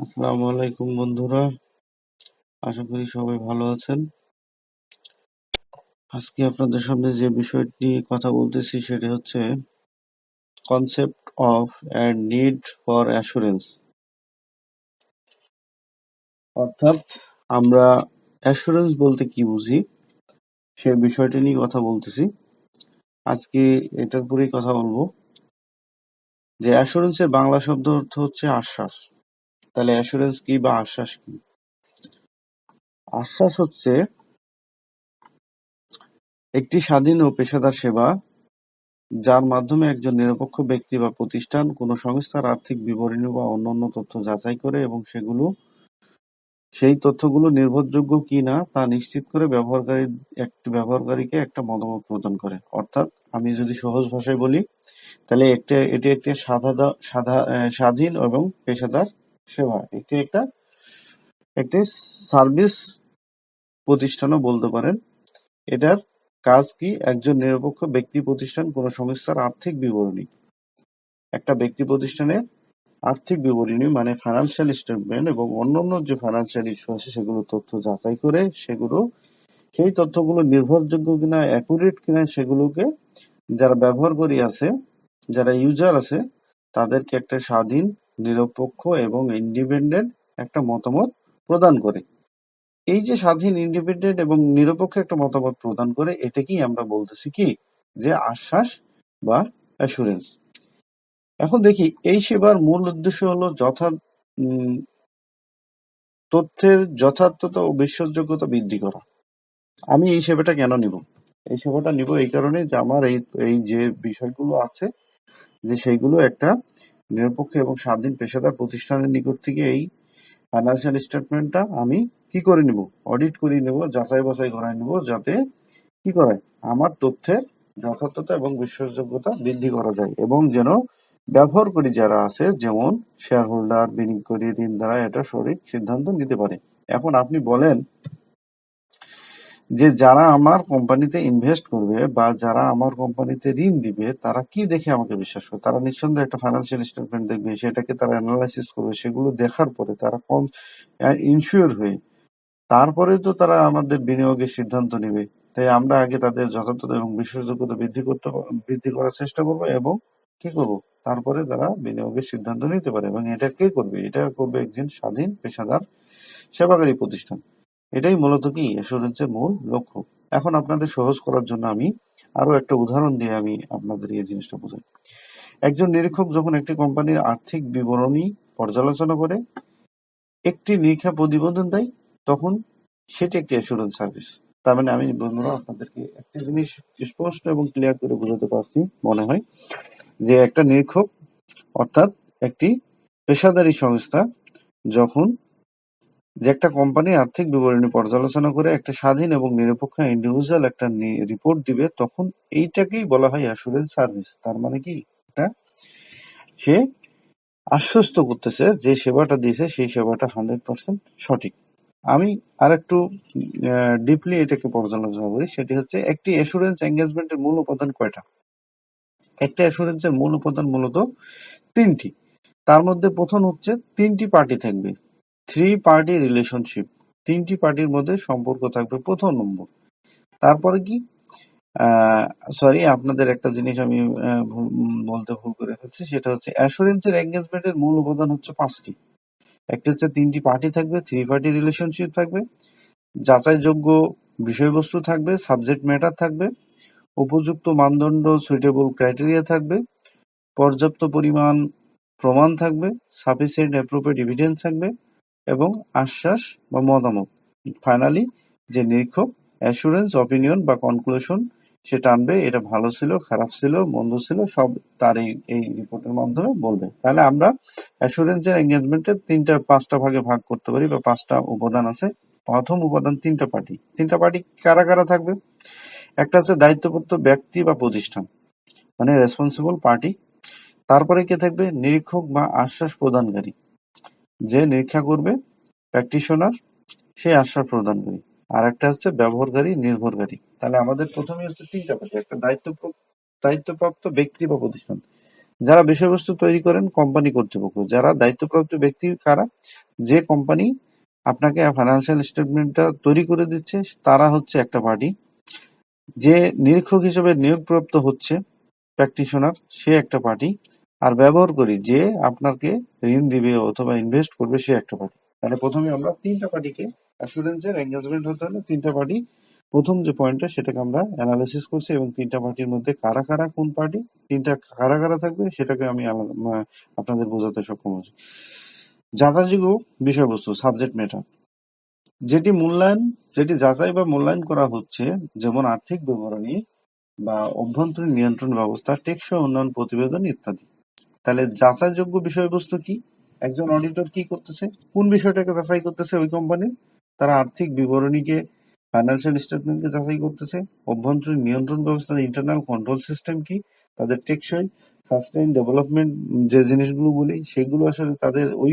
আসসালামু আলাইকুম বন্ধুরা। আশা করি সবাই ভালো আছেন। আজকে আপনাদের সামনে যে বিষয়টি নিয়ে কথা বলতেছি সেটি হচ্ছে concept of and need for assurance অর্থাৎ আমরা অ্যাসুরেন্স বলতে কি বুঝি, সে বিষয়টি নিয়ে কথা বলতেছি। আজকে এটার উপরেই কথা বলব যে অ্যাসুরেন্সের বাংলা শব্দ অর্থ হচ্ছে আশ্বাস। তাহলে অ্যাসুরেন্স কি বা আশ্বাস কি? আশ্বাস হচ্ছে একটি স্বাধীন ও পেশাদার সেবা, যার মাধ্যমে একজন নিরপেক্ষ ব্যক্তি বা প্রতিষ্ঠান, কোনো সংস্থার আর্থিক বিবরণী বা অন্যান্য তথ্য যাচাই করে এবং সেগুলো, সেই তথ্যগুলো নির্ভরযোগ্য কি না তা নিশ্চিত করে ব্যবহারকারী, একটি ব্যবহারকারীকে একটা মতামত প্রদান করে। অর্থাৎ আমি যদি সহজ ভাষায় বলি, তাহলে একটা, এটি একটি সাধা সাধা স্বাধীন এবং পেশাদার সেবা। এটি একটা, একটি সার্ভিস প্রতিষ্ঠানও বলতে পারেন। এটার কাজ কি? একজন নিরপেক্ষ ব্যক্তি প্রতিষ্ঠান, কোন সংস্থার আর্থিক বিবরণী। একটা ব্যক্তি প্রতিষ্ঠানের আর্থিক বিবরণী মানে ফাইন্যান্সিয়াল স্টেটমেন্ট এবং অন্যান্য যে ফাইন্যান্সিয়াল ইস্যু আছে, সেগুলো তথ্য যাচাই করে সেগুলো, সেই তথ্যগুলো নির্ভরযোগ্য কিনা অ্যাকুরেট কিনা, সেগুলোকে যারা ব্যবহার করি আছে, যারা ইউজার আছে, তাদেরকে একটা স্বাধীন নিরপেক্ষ এবং ইন্ডিপেন্ডেন্ট একটা মতামত প্রদান করে। এই যে স্বাধীন ইন্ডিপেন্ডেন্ট এবং নিরপেক্ষ একটা মতামত প্রদান করে, এটাকেই আমরা বলতেছি কি? যে আশ্বাস বা অ্যাসুরেন্স এখন দেখি, এই সেবার মূল উদ্দেশ্য হলো যথা তথ্যের যথার্থতা ও বিশ্বাসযোগ্যতা বৃদ্ধি করা। আমি এই সেবাটা কেন নিব? এই সেবাটা নিব এই কারণে যে আমার এই এই যে বিষয়গুলো আছে, যে সেইগুলো একটা নিরপেক্ষ এবং স্বাধীন পেশাদার প্রতিষ্ঠানের নিকট থেকে এই ফাইন্যান্সিয়াল স্টেটমেন্টটা আমি কি করে নিব? অডিট করে নেব, যাচাই বাছাই করাই নেব, যাতে কি করে? আমার তথ্যের যথার্থতা এবং বিশ্বাসযোগ্যতা বৃদ্ধি করা যায় এবং যেন ব্যবহার করি যারা আছে, যেমন শেয়ার হোল্ডার বিনিয়োগকারী ঋণ দ্বারা এটা সঠিক সিদ্ধান্ত নিতে পারে। এখন আপনি বলেন যে যারা আমার কোম্পানিতে ইনভেস্ট করবে বা যারা আমার কোম্পানিতে ঋণ দিবে, তারা কি দেখে আমাকে বিশ্বাস করে তারা নিঃসন্দেহে একটা ফাইন্যান্সিয়াল স্টেটমেন্ট দেখবে, সেটাকে তারা অ্যানালাইসিস করবে, সেগুলো দেখার পরে তারা কম ইনশিওর হয়ে তারপরে তো তারা আমাদের বিনিয়োগের সিদ্ধান্ত নেবে। তাই আমরা আগে তাদের যথার্থতা এবং বিশ্বাসযোগ্যতা বৃদ্ধি করতে, বৃদ্ধি করার চেষ্টা করব এবং কি করব? তারপরে তারা বিনিয়োগের সিদ্ধান্ত নিতে পারে এবং এটা কে করবে? এটা করবে একজন স্বাধীন পেশাদার সেবাকারী প্রতিষ্ঠান। এটাই মূলত কি? অ্যাসুরেন্সের মূল লক্ষ্য। এখন আপনাদের সহজ করার জন্য আমি আরও একটা উদাহরণ দিয়ে আমি আপনাদের এই জিনিসটা বোঝাই। একজন নিরীক্ষক যখন একটি কোম্পানির আর্থিক বিবরণী পর্যালোচনা করে, একটি নিরীক্ষা প্রতিবেদন দেয়, তখন সেটি একটি অ্যাসুরেন্স সার্ভিস তার মানে আমি বন্ধুরা, আপনাদেরকে একটা জিনিস স্পষ্ট এবং ক্লিয়ার করে বোঝাতে পারছি, মনে হয়, যে একটা নিরীক্ষক অর্থাৎ একটি পেশাদারী সংস্থা যখন যে একটা কোম্পানির আর্থিক বিবরণী পর্যালোচনা করে একটা স্বাধীন এবং নিরপেক্ষ ইন্ডিভিজুয়াল একটা রিপোর্ট দিবে, তখন এইটাকেই বলা হয় অ্যাসুরেন্স সার্ভিস তার মানে কি? এটা সে আশ্বস্ত করতেছে যে সেবাটা দিয়েছে, সেই সেবাটা হান্ড্রেড পার্সেন্ট সঠিক। আমি আর একটু ডিপলি এটাকে পর্যালোচনা করি। সেটি হচ্ছে একটি অ্যাসুরেন্স এঙ্গেজমেন্টের মূল উপাদান কয়টা? একটা অ্যাসুরেন্সের মূল উপাদান মূলত তিনটি। তার মধ্যে প্রথম হচ্ছে তিনটি পার্টি থাকবে। থ্রি পার্টি রিলেশনশিপ তিনটি পার্টির মধ্যে সম্পর্ক থাকবে প্রথম নম্বর। তারপরে কি? সরি আপনাদের একটা জিনিস আমি বলতে ভুল করে ফেলছি, সেটা হচ্ছে অ্যাসুরেন্সের এঙ্গেজমেন্টের মূল উপাদান হচ্ছে পাঁচটি। একটা হচ্ছে তিনটি পার্টি থাকবে থ্রি পার্টি রিলেশনশিপ থাকবে, যাচাইযোগ্য বিষয়বস্তু থাকবে সাবজেক্ট ম্যাটার থাকবে, উপযুক্ত মানদণ্ড সুইটেবল ক্রাইটেরিয়া থাকবে, পর্যাপ্ত পরিমাণ প্রমাণ থাকবে সাফিসিয়েন্ট অ্যাপ্রোপ্রিয়েট এভিডেন্স থাকবে এবং আশ্বাস বা মতামত। ফাইনালি যে নিরীক্ষক অ্যাসুরেন্স অপিনিয়ন বা কনক্লুশন সে টানবে, এটা ভালো ছিল, খারাপ ছিল, মন্দ ছিল, সব তার এই এই রিপোর্টের মাধ্যমে বলবে। তাহলে আমরা অ্যাসুরেন্সের এঙ্গেজমেন্টের তিনটা, পাঁচটা ভাগে ভাগ করতে পারি বা পাঁচটা উপাদান আছে। প্রথম উপাদান তিনটা পার্টি। তিনটা পার্টি কারা কারা থাকবে? একটা আছে দায়িত্বপ্রাপ্ত ব্যক্তি বা প্রতিষ্ঠান মানে রেসপন্সিবল পার্টি তারপরে কে থাকবে? নিরীক্ষক বা আশ্বাস প্রদানকারী। যে নিরীক্ষা করবে প্র্যাকটিশনার সে আশ্বাস প্রদানকারী আর একটা হচ্ছে ব্যবহারকারী, নির্ভরকারী। তাহলে আমাদের প্রথমে হচ্ছে তিনটা পার্টি একটা দায়িত্ব দায়িত্বপ্রাপ্ত ব্যক্তি বা প্রতিষ্ঠান। যারা বিষয়বস্তু তৈরি করেন কোম্পানি কর্তৃপক্ষ। যারা দায়িত্বপ্রাপ্ত ব্যক্তি কারা, যে কোম্পানি আপনাকে ফাইন্যান্সিয়াল স্টেটমেন্টটা তৈরি করে দিচ্ছে, তারা হচ্ছে একটা পার্টি যে নিরীক্ষক হিসেবে নিয়োগপ্রাপ্ত হচ্ছে প্র্যাকটিশনার সে একটা পার্টি আর ব্যবহার করি যে আপনাকে ঋণ দিবে অথবা ইনভেস্ট করবে সে একটা পার্টি তাহলে প্রথমে আমরা তিনটা পার্টিকে অ্যাসুরেন্সের এঙ্গেজমেন্ট হতে হলে তিনটা পার্টি প্রথম যে পয়েন্টটা সেটাকে আমরা অ্যানালাইসিস করছি এবং তিনটা পার্টির মধ্যে কারা কারা কোন পার্টি তিনটা কারা কারা থাকবে, সেটাকে আমি আপনাদের বোঝাতে সক্ষম হয়েছি যাচাইযোগ্য বিষয়বস্তু সাবজেক্ট ম্যাটার যেটি মূল্যায়ন, যেটি যাচাই বা মূল্যায়ন করা হচ্ছে, যেমন আর্থিক বিবরণী বা অভ্যন্তরীণ নিয়ন্ত্রণ ব্যবস্থা, টেকসই উন্নয়ন প্রতিবেদন ইত্যাদি। তাহলে যাচাইযোগ্য বিষয়বস্তু কি? একজন অডিটর কি করতেছে? কোন বিষয়টাকে যাচাই করতেছে ওই কোম্পানির তারা আর্থিক বিবরণীকে ফাইন্যান্সিয়াল স্টেটমেন্টকে যাচাই করতেছে। অভ্যন্তরীণ নিয়ন্ত্রণ ব্যবস্থা ইন্টারনাল কন্ট্রোল সিস্টেম কি? তাদের টেকসই সাস্টেইন ডেভেলপমেন্ট যে জিনিসগুলো বলি, সেগুলো আসলে তাদের ওই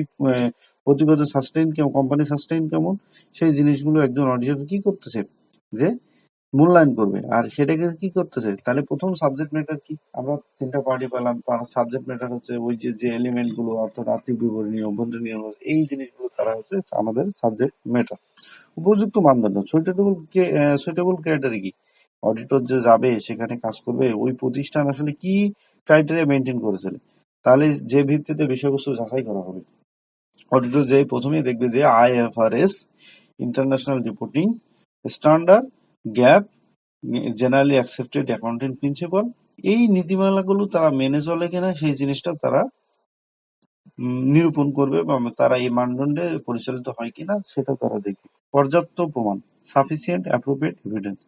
প্রতিবেদন সাস্টেইন কেমন কোম্পানি সাস্টেইন কেমন, সেই জিনিসগুলো একজন অডিটর কি করতেছে? যে মূল্যায়ন করবে। আর সেটাকে কি করতেছে? তাহলে প্রথম সাবজেক্ট ম্যাটার কি? আমরা তিনটা পার্টি পেলাম সাবজেক্ট ম্যাটার হচ্ছে ওই যে যে এলিমেন্টগুলো, অর্থাৎ আর্থিক বিবরণী অভ্যন্তরীণ এই জিনিসগুলো তারা হচ্ছে আমাদের সাবজেক্ট ম্যাটার উপযুক্ত মানদণ্ড। সুইটেবল সুইটেবল ক্রাইটেরিয়া কি? অডিটর যে যাবে, সেখানে কাজ করবে, ওই প্রতিষ্ঠান আসলে কি ক্রাইটেরিয়া মেনটেন করেছিল তাহলে যে ভিত্তিতে বিষয়বস্তু যাচাই করা হবে। অডিটর যে প্রথমেই দেখবে যে I IFRS international reporting standard GAAP generally accepted accounting principle এই নীতিমালাগুলো তারা মেনে চলে কিনা সেই জিনিসটা তারা নিরূপণ করবে বা তারা এই মানদণ্ডে পরিচালিত হয় কিনা সেটা তারা দেখবে। পর্যাপ্ত প্রমাণ সাফিসিয়েন্ট অ্যাপ্রোপ্রিয়েট এভিডেন্স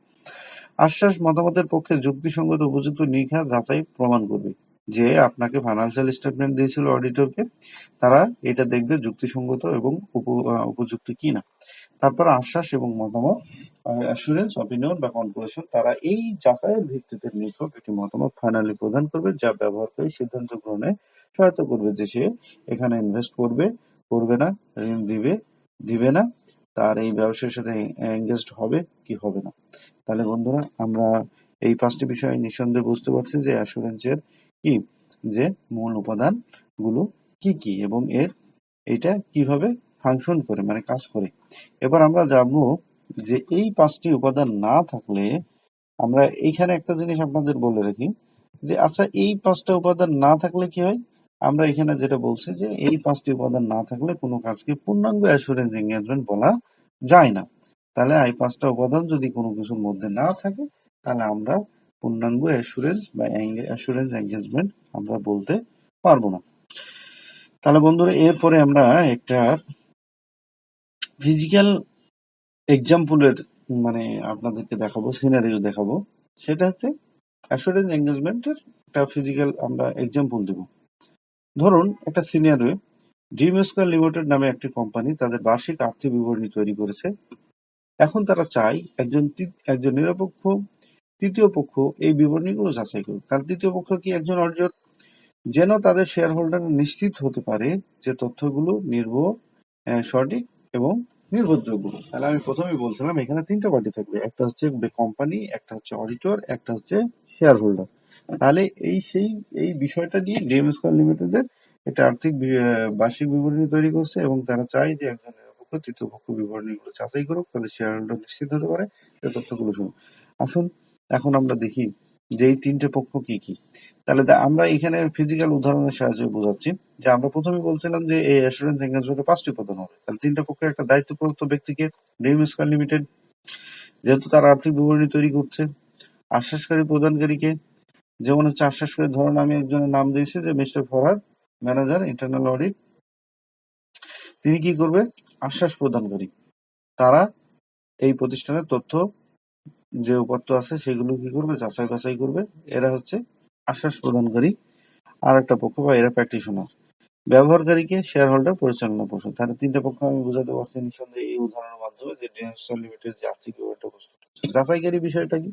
আশ্বাস মতামতের পক্ষে যুক্তিসঙ্গত উপযুক্ত নিরীক্ষা যাচাই প্রমাণ করবে। যে আপনাকে ফাইন্যান্সিয়াল স্টেটমেন্ট দিয়েছিল অডিটরকে তারা এটা দেখবে যুক্তিসঙ্গত এবং উপযুক্ত কিনা। তারপর আশ্বাস এবং মতামত অ্যাসুরেন্স অপিনিয়ন বা কনক্লুশন তারা এই যাচাইয়ের ভিত্তিতে নিরীক্ষক একটি মতামত ফাইনালি প্রদান করবে, যা ব্যবহারকারী সিদ্ধান্ত গ্রহণে সহায়তা করবে যে সে এখানে ইনভেস্ট করবে করবে না, ঋণ দিবে দিবে না, তার এই ব্যবসার সাথে এঙ্গেজড হবে কি হবে না। তাহলে বন্ধুরা, আমরা এই পাঁচটি বিষয় নিঃসন্দেহে বুঝতে পারছি যে অ্যাসুরেন্সের কি? যে মূল উপাদানগুলো কি কি এবং এর এটা কীভাবে ফাংশন করে মানে কাজ করে। এবার আমরা জানব যে এই পাঁচটি উপাদান না থাকলে আমরা এইখানে একটা জিনিস আপনাদের বলে রাখি যে আচ্ছা এই পাঁচটা উপাদান না থাকলে কি হয়? আমরা এখানে যেটা বলছি যে, এই পাঁচটি উপাদান না থাকলে কোনো কাজকে পূর্ণাঙ্গ অ্যাসুরেন্স এঙ্গেজমেন্ট বলা যায় না। তাহলে এই পাঁচটা উপাদান যদি কোনো কিছুর মধ্যে না থাকে, তাহলে আমরা পূর্ণাঙ্গ অ্যাসুরেন্স বা অ্যাসুরেন্স এঙ্গেজমেন্ট আমরা বলতে পারব না। তাহলে বন্ধুরা, এরপরে আমরা একটা ফিজিক্যাল এক্সাম্পলের মানে আপনাদেরকে দেখাবো সিনারিও দেখাবো। সেটা হচ্ছে অ্যাসুরেন্স এঙ্গেজমেন্টের একটা ফিজিক্যাল আমরা এক্সাম্পল দেব। ধরুন, একটা সিনিয়রে ড্রিম লিমিটেড নামে একটি কোম্পানি তাদের বার্ষিক আর্থিক বিবরণী তৈরি করেছে। এখন তারা চায় একজন একজন নিরপেক্ষ তৃতীয় পক্ষ এই বিবরণীগুলো যাচাই করুক। তার তৃতীয় পক্ষ কি একজন অর্জন? যেন তাদের শেয়ার হোল্ডার নিশ্চিত হতে পারে যে তথ্যগুলো নির্ভর সঠিক এবং নির্ভরযোগ্য। তাহলে আমি প্রথমেই বলছিলাম, এখানে তিনটা পার্টি থাকবে। একটা হচ্ছে কোম্পানি একটা হচ্ছে অডিটর একটা হচ্ছে শেয়ার হোল্ডার তাহলে এই সেই, এই বিষয়টা নিয়ে ডিএম স্কোয়ার লিমিটেডের একটা আর্থিক বার্ষিক বিবরণী তৈরি করছে এবং তারা চায় যে একজন নিরপেক্ষ তৃতীয় পক্ষ বিবরণীগুলো যাচাই করুক তাদের শেয়ার হোল্ডার নিশ্চিত হতে পারে তথ্যগুলো শুনুন আসুন এখন আমরা দেখি যে এই তিনটে পক্ষ কি কি। তাহলে আমরা এখানে ফিজিক্যাল উদাহরণের সাহায্যে বোঝাচ্ছি যে আমরা প্রথমে বলছিলাম যে এই অ্যাসুরেন্স এঙ্গেজমেন্টে পাঁচটি উপাদান হবে। তাহলে তিনটা পক্ষে একটা দায়িত্বপ্রাপ্ত ব্যক্তিকে ডিএম স্কোয়ার লিমিটেড যেহেতু তার আর্থিক বিবরণী তৈরি করছে, আশ্বাসকারী প্রদানকারীকে, যেমন হচ্ছে আশ্বাসকারী, ধরুন আমি একজনের নাম দিয়েছি যে mister Farhad, manager internal audit তিনি কি করবে? আশ্বাস প্রদানকারী। তারা এই প্রতিষ্ঠানের তথ্য যে উপাত্ত আছে সেগুলো কি করবে? যাচাই বাছাই করবে। এরা হচ্ছে আশ্বাস প্রদানকারী আর একটা পক্ষ বা এরা প্র্যাকটিশনার ব্যবহারকারীকে শেয়ার হোল্ডার পরিচালনা পর্ষদ। তাহলে তিনটা পক্ষ আমি বোঝাতে পারছি নিঃসন্দেহে এই উদাহরণের মাধ্যমে যে ডিএমএসএল লিমিটেড যে আর্থিক প্রস্তুত করছে। যাচাইকারী বিষয়টা কি?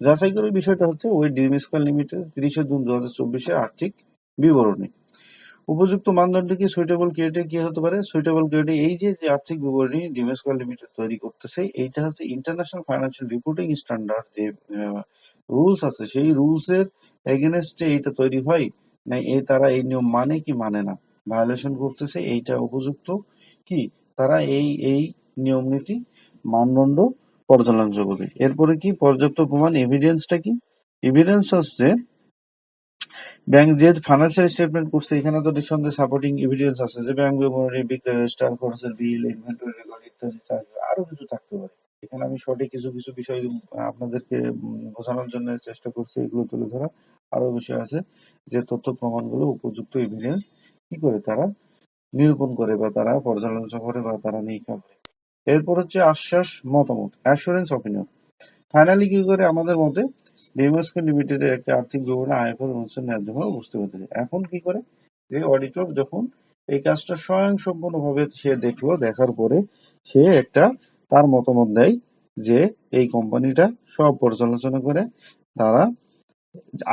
যাচাইকারী বিষয়টা হচ্ছে ওই ডিএম স্কোয়ার লিমিটেড তিরিশে জুন দু হাজার চব্বিশে আর্থিক বিবরণী। উপযুক্ত মানদণ্ড কি সুইটেবল ক্রিয়েটে কি হতে পারে? সুইটেবল ক্রিয়েটে এই যে যে আর্থিক বিবরণী ডিএম লিমিটেড তৈরি করতেছে, এইটা হচ্ছে ইন্টারন্যাশনাল ফাইন্যান্সিয়াল রিপোর্টিং স্ট্যান্ডার্ড যে রুলস আছে, সেই রুলস এর এগেনস্টে এইটা তৈরি হয়, না এই তারা এই নিয়ম মানে কি মানে না? ভায়োলেশন করতেছে, এইটা উপযুক্ত কি? তারা এই এই নিয়ম নীতি মানদণ্ড পর্যালোচনা করবে। এরপরে কি, পর্যাপ্ত প্রমাণ এভিডেন্সটা কি? এভিডেন্স হচ্ছে ব্যাংক যেহেতু ফাইন্যান্সিয়াল স্টেটমেন্ট করছে, এখানে তো নিঃসন্দেহে সাপোর্টিং এভিডেন্স আছে যে ব্যাংক মেমোরি বিক্রয় রেজিস্টার খরচের বিল ইনভেন্টরি রেকর্ড ইত্যাদি আরও কিছু থাকতে পারে। এখানে আমি সঠিক কিছু কিছু বিষয় আপনাদেরকে বোঝানোর জন্য চেষ্টা করছি এগুলো তুলে ধরা আরও বিষয় আছে যে তথ্য প্রমাণগুলো, উপযুক্ত এভিডেন্স কি করে তারা নিরূপণ করে বা তারা পর্যালোচনা করে বা তারা নিরীক্ষা করে এরপর হচ্ছে আশ্বাস মতামত অ্যাসুরেন্স অপিনিয়ন ফাইনালি কি করে আমাদের মতে ডিএমএসকে লিমিটেডের একটা আর্থিক বিবরণ আয়কর অনুষ্ঠান মাধ্যমে বুঝতে পেরেছে এখন কি করে? যে অডিটর যখন এই কাজটা স্বয়ংসম্পূর্ণভাবে সে দেখল, দেখার পরে সে একটা তার মতামত দেয় যে এই কোম্পানিটা সব পর্যালোচনা করে তারা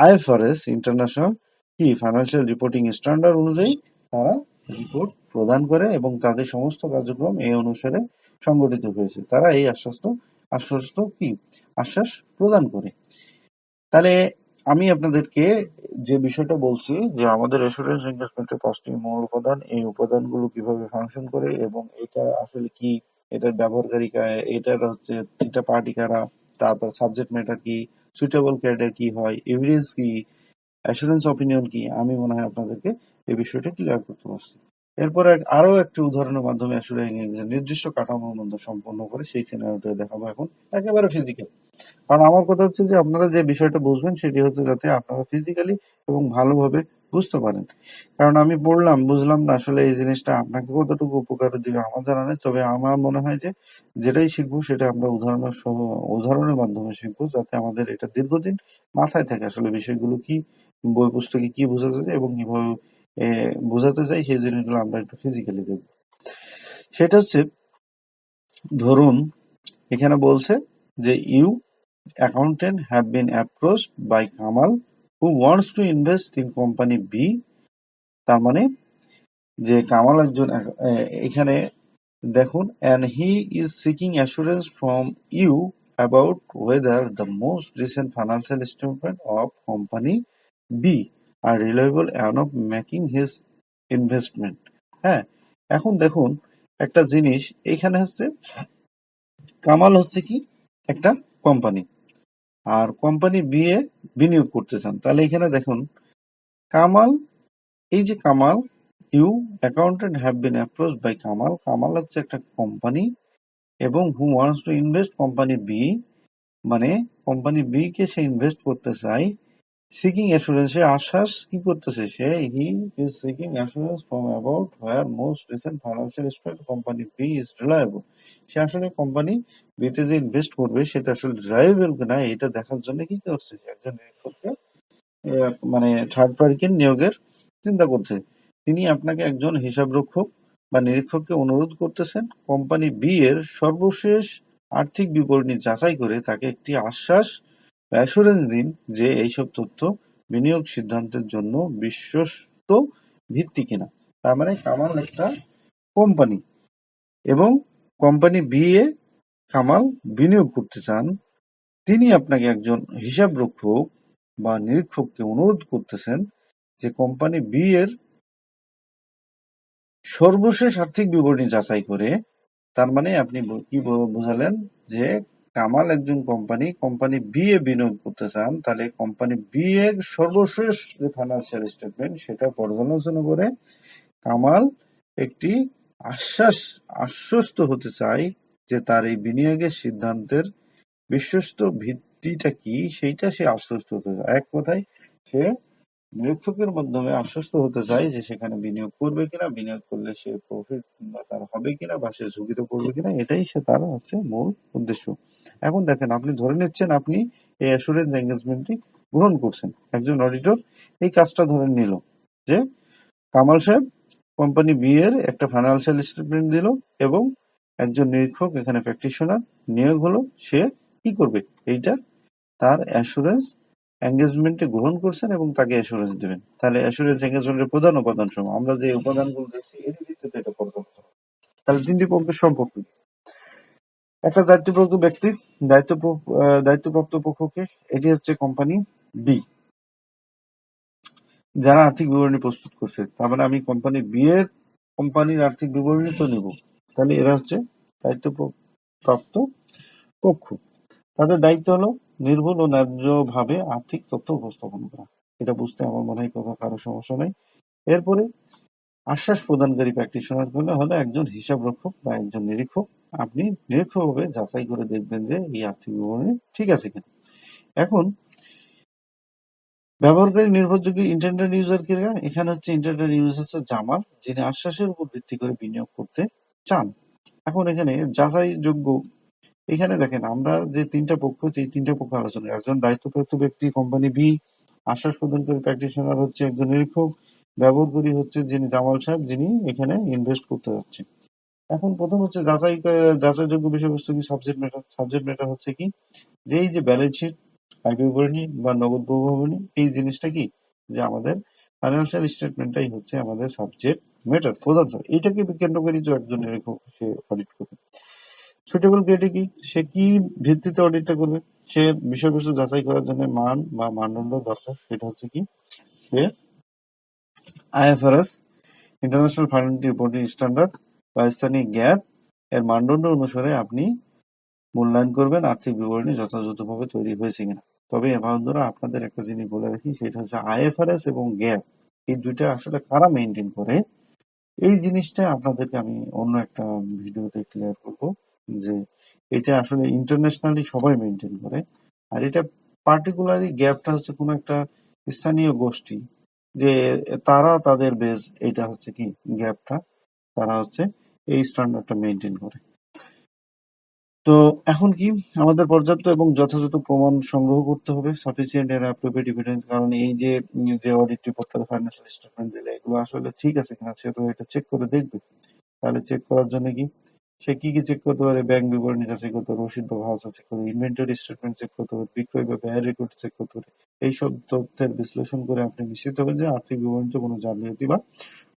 আইএফআরএস ইন্টারন্যাশনাল কি ফাইন্যান্সিয়াল রিপোর্টিং স্ট্যান্ডার্ড অনুযায়ী তারা রিপোর্ট প্রদান করে এবং তাদের সমস্ত কার্যক্রম এই অনুসারে সংগঠিত হয়েছে। তারা এই আশ্বস্ত আশ্বস্ত কি? আশ্বাস প্রদান করে। তাহলে আমি আপনাদেরকে যে বিষয়টা বলছি, যে আমাদের এসুরেন্স ইনভেস্টমেন্টের পাঁচটি মূল উপাদান, এই উপাদানগুলো কীভাবে ফাংশন করে এবং এটা আসলে কি, এটার ব্যবহারকারী এটার হচ্ছে তিনটা পার্টি কারা, তারপর সাবজেক্ট ম্যাটার কি সুইটেবল ক্যারেক্টার কি হয় এভিডেন্স কি অ্যাসুরেন্স অপিনিয়ন কি, আমি মনে হয় আপনাদেরকে এই বিষয়টা ক্লিয়ার করতে পারছি। এরপর আরও একটি উদাহরণের মাধ্যমে আসলে নির্দিষ্ট কাঠামোর মধ্যে সম্পন্ন করে সেই সিনারিওটা দেখাবো এখন একেবারে ফিজিক্যাল কারণ আমার কথা হচ্ছে যে আপনারা যে বিষয়টা বুঝবেন সেটি হচ্ছে যাতে আপনারা ফিজিক্যালি এবং ভালোভাবে বুঝতে পারেন। কারণ আমি পড়লাম বুঝলাম না আসলে এই জিনিসটা আপনাকে কতটুকু উপকার দিবে আমার জানা নেই, তবে আমার মনে হয় যে যেটাই শিখব সেটা আমরা উদাহরণের উদাহরণের মাধ্যমে শিখব যাতে আমাদের এটা দীর্ঘদিন মাথায় থাকে আসলে বিষয়গুলো কি, বই পুস্তকে কি বোঝাতে যায় এবং কীভাবে বোঝাতে চাই সেই জিনিসগুলো আমরা একটু ফিজিক্যালি দেখব। সেটা হচ্ছে, ধরুন, এখানে বলছে যে you accountant have been approach by Kamal who wants to invest in company B তার মানে যে কামাল একজন এখানে দেখুন and he is seeking assurance from you about whether the most recent financial statement of company B are reliable enough making his investment হ্যাঁ এখন দেখুন একটা জিনিস এখানে হচ্ছে কামাল হচ্ছে কি? একটা কোম্পানি আর কোম্পানি বি এ বিনিয়োগ করতে চান। তাহলে এখানে দেখুন, কামাল, এই যে Kamal you accountant have been approach by Kamal. Kamal হচ্ছে একটা কোম্পানি এবং who wants to invest company B মানে কোম্পানি বি কে সে ইনভেস্ট করতে চায় সিকিং অ্যাসুরেন্স সে আশ্বাস কি করতেছে? সে he is seeking assurance from about where most recent financial state company B is reliable সে আসলে কোম্পানি বিতে যে ইনভেস্ট করবে, সেটা আসলে রিলায়েবল কিনা, এটা দেখার জন্য কি করছে? একজন নিরীক্ষককে মানে থার্ড পার্টিকে নিয়োগের চিন্তা করছে। তিনি আপনাকে একজন হিসাবরক্ষক বা নিরীক্ষককে অনুরোধ করতেছেন কোম্পানি বি এর সর্বশেষ আর্থিক বিবরণী যাচাই করে তাকে একটি আশ্বাস অ্যাসুরেন্স দিন যে এইসব তথ্য বিনিয়োগ সিদ্ধান্তের জন্য বিশ্বস্ত ভিত্তি কিনা। তার মানে কামাল একটা কোম্পানি এবং কোম্পানি বি এ কামাল বিনিয়োগ করতে চান। তিনি আপনাকে একজন হিসাবরক্ষক বা নিরীক্ষককে অনুরোধ করতেছেন যে কোম্পানি বি এর সর্বশেষ আর্থিক বিবরণী যাচাই করে, তার মানে আপনি কি বোঝালেন যে কামাল একজন কোম্পানি কোম্পানি বি এ বিনিয়োগ করতে চান, তাহলে কোম্পানি বি এর সর্বশেষ যে ফাইন্যান্সিয়াল স্টেটমেন্ট সেটা পর্যালোচনা করে কামাল একটি আশ্বাস, আশ্বস্ত হতে চায় যে তার এই বিনিয়োগের সিদ্ধান্তের বিশ্বস্ত ভিত্তিটা কি, সেইটা সে আশ্বস্ত হতে চায়। এক কথায় সে নিরীক্ষকের মাধ্যমে আশ্বস্ত হতে চায় যে সেখানে বিনিয়োগ করবে কিনা, বিনিয়োগ করলে সে প্রফিট তার হবে কিনা বা সে ঝুঁকিতে পড়বে কিনা, এটাই সে তার হচ্ছে মূল উদ্দেশ্য। এখন দেখেন, আপনি ধরে নিচ্ছেন আপনি এই অ্যাসুরেন্স এঙ্গেজমেন্টটি গ্রহণ করছেন। একজন অডিটর এই কাজটা ধরে নিল যে কামাল সাহেব কোম্পানি বি এর একটা ফাইন্যান্সিয়াল স্টেটমেন্ট দিল এবং একজন নিরীক্ষক, এখানে প্র্যাকটিশনার নিয়োগ হলো, সে কি করবে? এইটা তার অ্যাসুরেন্স এঙ্গেজমেন্টে গ্রহণ করছেন এবং তাকে অ্যাসুরেন্স দিবেন। তাহলে অ্যাসুরেন্স এঙ্গেজমেন্টের প্রধান উপাদান সমূহ। আমরা যে উপাদানগুলো দেখছি এর ভিত্তিতে এটা করব। তাহলে তিনটি পক্ষের সম্পর্ক? একটা দায়িত্বপ্রাপ্ত ব্যক্তি দায়িত্ব দায়িত্বপ্রাপ্ত পক্ষকে, এটি হচ্ছে কোম্পানি বি যারা আর্থিক বিবরণী প্রস্তুত করছে, তার মানে আমি কোম্পানি বি এর কোম্পানির আর্থিক বিবরণী তো নিব। তাহলে এরা হচ্ছে দায়িত্ব প্রাপ্ত পক্ষ। তাদের দায়িত্ব হলো নির্ভুল ও ন্যায্যভাবে আর্থিক তথ্য উপস্থাপন করা। এটা বুঝতে আমার মনে হয় কোনো কারও সমস্যা নেই। এরপরে আশ্বাস প্রদানকারী প্র্যাকটিশনার হলে হলো একজন হিসাব রক্ষক বা একজন নিরীক্ষক। আপনি নিরীক্ষভাবে যাচাই করে দেখবেন যে এই আর্থিক বিবরণী ঠিক আছে কিনা। এখন ব্যবহারকারী নির্ভরযোগ্য ইন্টারনেট ইউজার কিনা এখানে হচ্ছে ইন্টারনেট ইউজার হচ্ছে জামাল, যিনি আশ্বাসের উপর ভিত্তি করে বিনিয়োগ করতে চান। এখন এখানে যাচাইযোগ্য এখানে দেখেন, আমরা যে তিনটা পক্ষ সেই তিনটা পক্ষ আলোচনা একজন দায়িত্বপ্রাপ্ত ব্যক্তি কোম্পানি বি আশ্বাস প্রদানকারী প্র্যাকটিশনার হচ্ছে একজন নিরীক্ষক ব্যবহারকারী হচ্ছে যিনি জামাল সাহেব, যিনি এখানে ইনভেস্ট করতে যাচ্ছে এখন প্রথম হচ্ছে যাচাই, যাচাইযোগ্য বিষয়বস্তু কি সাবজেক্ট ম্যাটার সাবজেক্ট ম্যাটার হচ্ছে কি? যে এই যে ব্যালেন্স শিট আয় বিবরণী বা নগদ প্রবাহনী এই জিনিসটা কি? যে আমাদের ফাইন্যান্সিয়াল স্টেটমেন্টটাই হচ্ছে আমাদের সাবজেক্ট ম্যাটার প্রধান এটাকে কেন্দ্র করে তো একজন নিরীক্ষক সে অডিট করবে। সুইটেবল ক্রিয়েটে কি? সে কি ভিত্তিতে অডিটটা করবে? সে বিষয়বস্তু যাচাই করার জন্য মান বা মানদণ্ড দরকার, সেটা হচ্ছে কি? সে IFRS international financial reporting standard বা স্থানীয় গ্যাপ এর মানদণ্ড অনুসারে আপনি মূল্যায়ন করবেন, আর্থিক বিবরণী যথাযথভাবে তৈরি হয়েছে কিনা। তবে বন্ধুরা আপনাদের একটা জিনিস বলে রাখি, সেটা হচ্ছে আইএফআরএস এবং গ্যাপ এই দুইটা আসলে কারা মেনটেন করে? এই জিনিসটা আপনাদেরকে আমি অন্য একটা ভিডিওতে ক্লিয়ার করব। যে এটা আসলে ইন্টারন্যাশনালি সবাই মেনটেন করে। আর এটা পার্টিকুলারলি গ্যাপটা হচ্ছে কোনো একটা স্থানীয় গোষ্ঠী যে তারা তাদের বেস এটা হচ্ছে কি গ্যাপটা তারা হচ্ছে এই স্ট্যান্ডার্ডটা মেনটেন করে। তো এখন কি আমাদের পর্যাপ্ত এবং যথাযথ প্রমাণ সংগ্রহ করতে হবে সাফিসিয়েন্ট এর অ্যাপ্রোপ্রিয়েট এভিডেন্স কারণ এই যে যে অডিট রিপোর্ট তাদের ফাইন্যান্সিয়াল স্টেটমেন্ট দিলে এগুলো আসলে ঠিক আছে কিনা সে তো এটা চেক করে দেখবে। তাহলে চেক করার জন্য কি সে কি কি চেক করতে পারে? ব্যাংক বিবরণী চেক করতে পারে, রসিদ বা ভাউচার চেক করতে ইনভেন্টরি স্টেটমেন্ট চেক করতে পারে, বিক্রয় বা ব্যয়ের রেকর্ড চেক করতে পারে। এইসব তথ্যের বিশ্লেষণ করে আপনি নিশ্চিত হবেন যে আর্থিক বিবরণীতে কোনো জালিয়াতি বা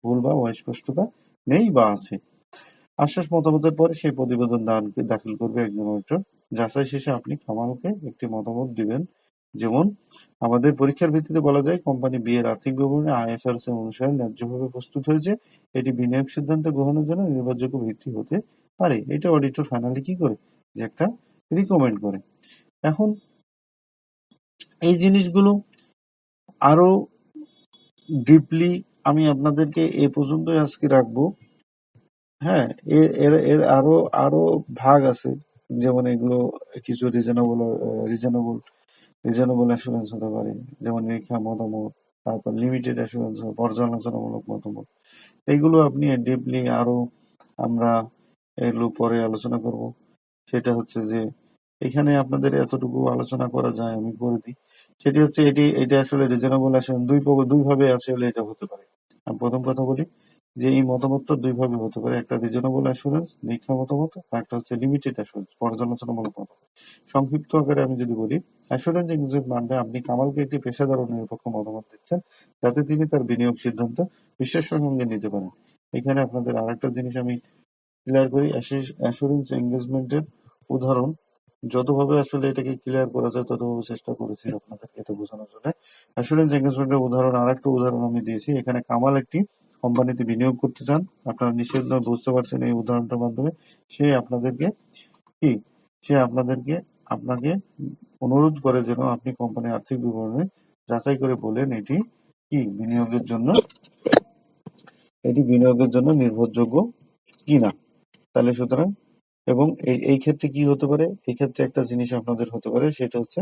ভুল বা অস্পষ্টতা নেই বা আছে। আশ্বাস মতামতের পরে সেই প্রতিবেদন দানকে দাখিল করবে একজন অডিটর যাচাই শেষে আপনি কামালকে একটি মতামত দিবেন। যেমন, আমাদের পরীক্ষার ভিত্তিতে বলা যায়, কোম্পানি বি এর আর্থিক বিবরণী আইএফআরএস অনুসারে ন্যায্যভাবে প্রস্তুত হয়েছে। এটি বিনিয়োগ সিদ্ধান্ত গ্রহণের জন্য নির্ভরযোগ্য ভিত্তি হতে পারে। এটা অডিটর ফাইনালি কি করে? যে একটা রিকমেন্ড করে। এখন এই জিনিসগুলো আরও ডিপলি আমি আপনাদেরকে এ পর্যন্তই আজকে রাখব। হ্যাঁ এর এর আরও আরও ভাগ আছে। যেমন এগুলো কিছু রিজনেবল রিজনেবল রিজনেবল অ্যাসুরেন্স হতে পারে। যেমন রেখা মতামত, তারপর লিমিটেড অ্যাসুরেন্স পর্যালোচনামূলক মতামত। এগুলো আপনি ডিপলি আরও আমরা এগুলো পরে আলোচনা করব। সেটা হচ্ছে যে, এখানে আপনাদের এতটুকু আলোচনা করা যায়, আমি করে দিই। সেটি হচ্ছে এটি, এটা আসলে রিজনেবল অ্যাসুরেন্স দুই পক্ষ- দুই ভাবে আসলে এটা হতে পারে। আমি প্রথম কথা বলি যে, এই মতামতটা দুই ভাবে হতে পারে। একটা রিজনেবল অ্যাসুরেন্স নিরীক্ষা মতামত, আর একটা হচ্ছে লিমিটেড অ্যাসুরেন্স পর্যালোচনামূলক মতামত। সংক্ষিপ্ত আকারে আমি যদি বলি অ্যাসুরেন্স ইনক্লুড মানে আপনি কামালকে একটি পেশাদার নিরপেক্ষ মতামত দিচ্ছেন, যাতে তিনি তার বিনিয়োগ সিদ্ধান্ত বিশ্বাসের সঙ্গে নিতে পারেন। এখানে আপনাদের আরেকটা জিনিস আমি ক্লিয়ার করি অ্যাসুরেন্স এঙ্গেজমেন্টের উদাহরণ। যতভাবে আসলে এটাকে ক্লিয়ার করা যায়, ততভাবে চেষ্টা করেছি আপনাদেরকে এটা বোঝানোর জন্য। অ্যাসুরেন্স এঙ্গেজমেন্টের উদাহরণ, আরেকটা উদাহরণ আমি দিয়েছি। এখানে কামাল একটি কোম্পানিতে বিনিয়োগ করতে চান। আপনারা নিশ্চয়ই বুঝতে পারছেন এই উদাহরণটার মাধ্যমে। সে আপনাদেরকে কি? সে আপনাদেরকে, আপনাকে অনুরোধ করে যেন আপনি কোম্পানির আর্থিক বিবরণে যাচাই করে বলেন এটি কি বিনিয়োগের জন্য, এটি বিনিয়োগের জন্য নির্ভরযোগ্য কিনা। তাহলে সুতরাং, এবং এই ক্ষেত্রে কি হতে পারে? এই ক্ষেত্রে একটা জিনিস আপনাদের হতে পারে, সেটা হচ্ছে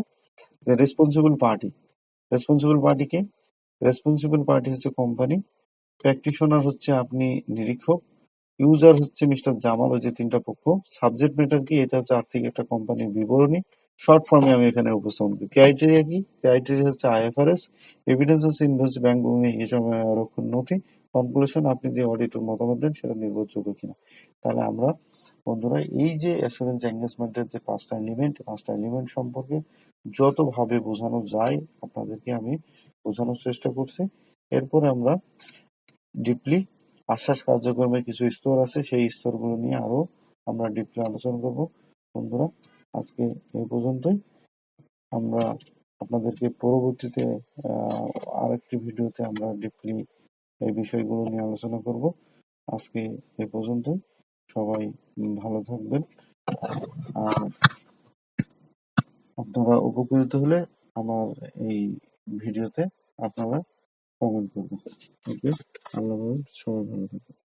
রেসপন্সিবল পার্টি রেসপন্সিবল পার্টিকে রেসপন্সিবল পার্টি হচ্ছে কোম্পানি প্র্যাকটিশনার হচ্ছে আপনি নিরীক্ষক ইউজার হচ্ছে মিস্টার জামাল ওই যে তিনটা পক্ষ। সাবজেক্ট ম্যাটার কি? এটা হচ্ছে আর্থিক একটা কোম্পানির বিবরণী। শর্ট ফর্মে আমি এখানে উপস্থাপন করি। ক্রাইটেরিয়া কি? ক্রাইটেরিয়া হচ্ছে আইএফআরএস এভিডেন্স হচ্ছে ইনভয়েস ব্যাংক ভূমি হিসাব রক্ষণ নথি কনক্লুশন আপনি যে অডিটর মতামত দেন সেটা নির্ভরযোগ্য কিনা। তাহলে আমরা, বন্ধুরা, এই যে অ্যাসুরেন্স এঙ্গেজমেন্টের যে পাঁচটা এলিমেন্ট পাঁচটা এলিমেন্ট সম্পর্কে যতভাবে বোঝানো যায় আপনাদেরকে আমি বোঝানোর চেষ্টা করছি। এরপরে আমরা ডিপলি আশ্বাস কার্যক্রমের কিছু স্তর আছে, সেই স্তরগুলো নিয়ে আরও আমরা ডিপলি আলোচনা করব। বন্ধুরা, আজকে এই পর্যন্তই। আমরা আপনাদেরকে পরবর্তীতে আরেকটি ভিডিওতে আমরা ডিপলি এই বিষয়গুলো নিয়ে আলোচনা করব। আজকে এ পর্যন্ত। সবাই ভালো থাকবেন। আর আপনারা উপকৃত হলে আমার এই ভিডিওতে আপনারা কমেন্ট করবেন। ওকে? আল্লাহ সবাই ভালো থাকবেন।